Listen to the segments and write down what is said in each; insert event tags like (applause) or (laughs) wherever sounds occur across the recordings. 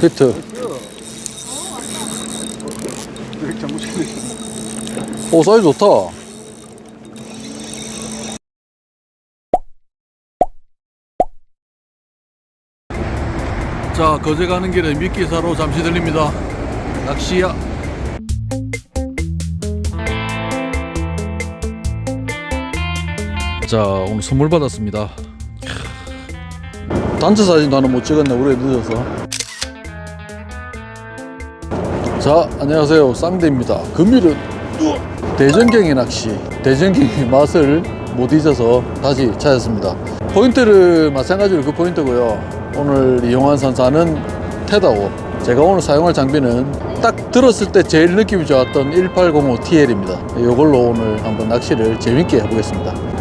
히트. 오, 사이즈 좋다. 자, 거제 가는 길에 미끼 사러 잠시 들립니다. 낚시야. 자, 오늘 선물 받았습니다. 단체 사진도 하나 못 찍었네, 우리 늦어서. 자, 안녕하세요. 쌍대입니다. 금일은 대전갱이 낚시, 대전갱이 맛을 못 잊어서 다시 찾았습니다. 포인트를 마찬가지로 그 포인트고요. 오늘 이용한 선사는 테다오. 제가 오늘 사용할 장비는 딱 들었을 때 제일 느낌이 좋았던 1805TL입니다. 이걸로 오늘 한번 낚시를 재밌게 해보겠습니다.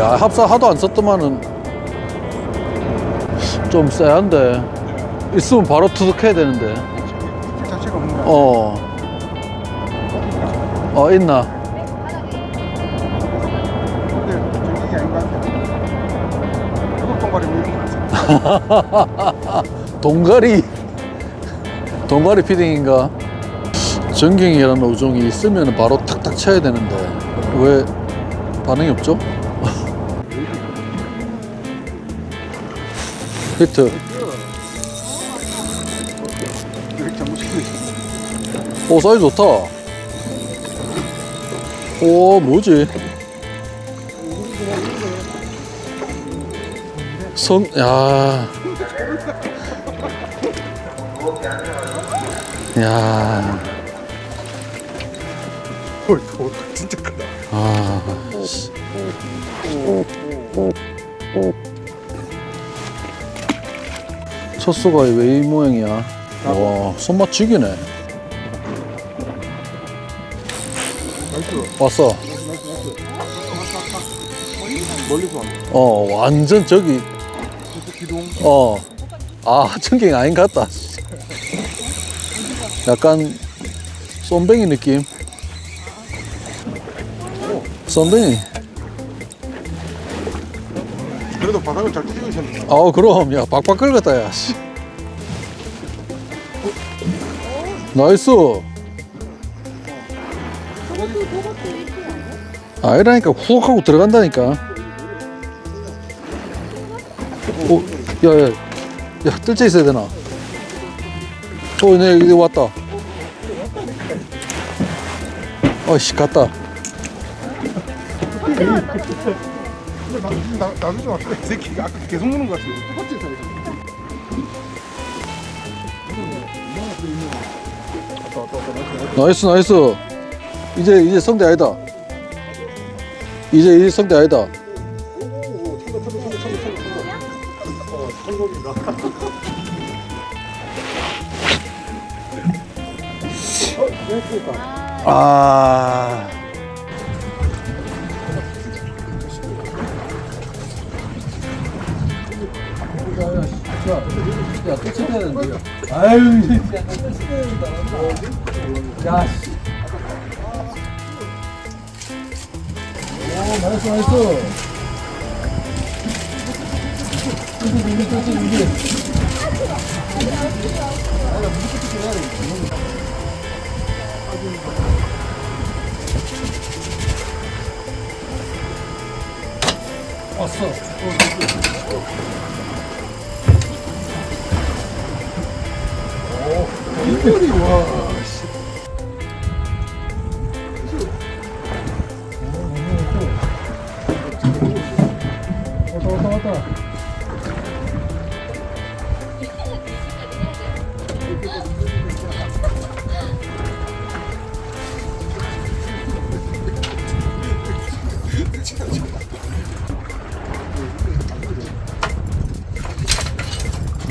야, 합사 하도 안 썼더만은 좀 쎄한데. 있으면 바로 투석해야 되는데. 길 자체가 없는. 어. 어, 있나? (laughs) 동가리? 동가리. 피딩인가? 전갱이라는 어종이 있으면 바로 탁탁 쳐야 되는데. 왜 반응이 없죠? 히트. 오, 사이즈 좋다. 오, 뭐지? 성, 야. 야. 헐, 헐, 진짜 크다. 아. 씨. 첫 수가 왜 이 모양이야? 와, 손맛 죽이네. 왔어. 멀리서 왔네. 어, 완전 저기, 기동. 어. 아, 전갱 아닌 것 같다. 약간, 쏨뱅이 느낌? 쏨뱅이. 그래도 바닥을 잘 찍으셨네. 아, 그럼, 야, 박박 긁었다, 야, 씨. 나이스. 아니라니까 훅 하고 들어간다니까. 오, 야, 야, 야, 뜰채 있어야 되나? 어, 네, 여기 왔다. 어이씨, 갔다. 근데 나, 나, 나도 좀. 이 새끼가 아까 계속 무는 것. 왔다, 왔다, 왔다. 나이스, 나이스. 나이스, 나이스. 이제, 이제 성대 아니다. 이제, 이제 성대 아니다. 오, 참가, 참가, 참가, 참가, 참가. 어, 성공입니다. 어, 됐을까? 아. 야, 또 쳐야 되는데. 아유, 야, 씨. 오, 나이스, 나이스. 왔어. 이 와. 씨. 왔다, 왔다, 왔다.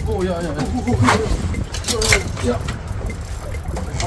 오, 야, 야, 야. 야, 바꿔줬다,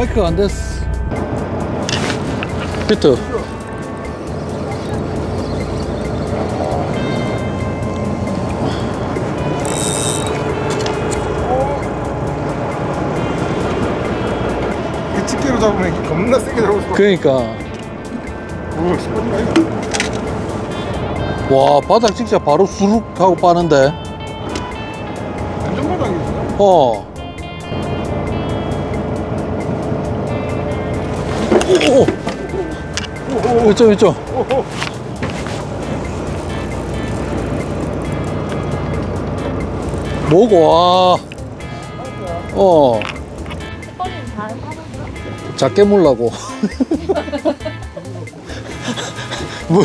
마이크가 안 됐어. 피트. 그 집게로 잡으면 이렇게 겁나 세게 수가 그러니까 오 스펀지가 이거 와 바닥 진짜 바로 수룩 하고 빠는데. 안전바닥이었어 어. 오, 오, 이쪽, 이쪽. 뭐고, 와. 어, 햇벌이 잘 하는구나. 작게 물라고. 뭐,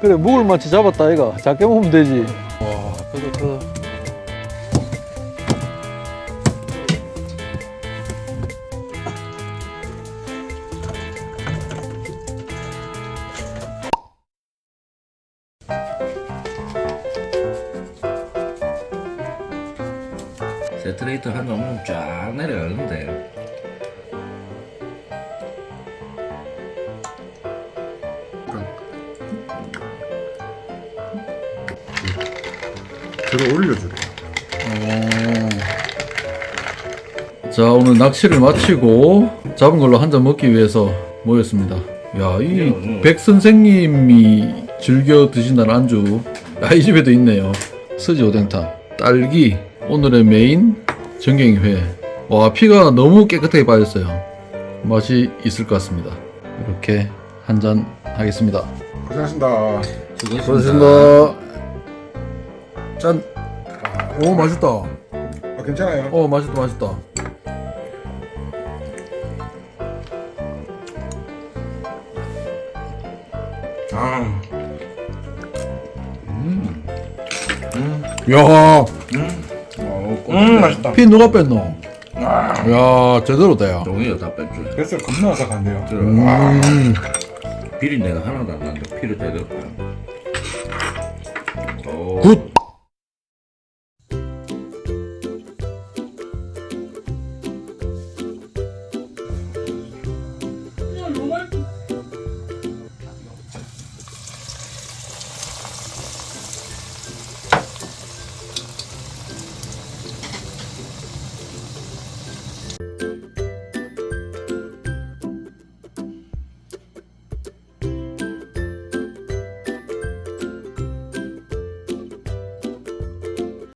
그래, 묵을 마치 잡았다, 이가. 작게 먹으면 되지. 와, 그거, 그거. 세트레이트 한 놈은 쫙 내려가는데 들어 올려줘 자, 오늘 낚시를 마치고 잡은 걸로 한 잔 먹기 위해서 모였습니다. 야, 이 백 선생님이 즐겨 드신다는 안주. 아, 이 집에도 있네요. 스지 오뎅탕, 딸기, 오늘의 메인 전갱회. 와, 피가 너무 깨끗하게 빠졌어요. 맛이 있을 것 같습니다. 이렇게 한 잔 하겠습니다. 고생하신다 고맙습니다. 짠. 오, 맛있다. 아, 괜찮아요 어, 맛있다, 맛있다. 아 야, 음, 맛있다. 피 누가 뺐노? 야, 제대로 돼요. 종이가 다 뺐죠 뱃살 겁나 아삭한데요. 음, 비린내가 하나도 안 나는데 피를 대들었다 오, 굿. you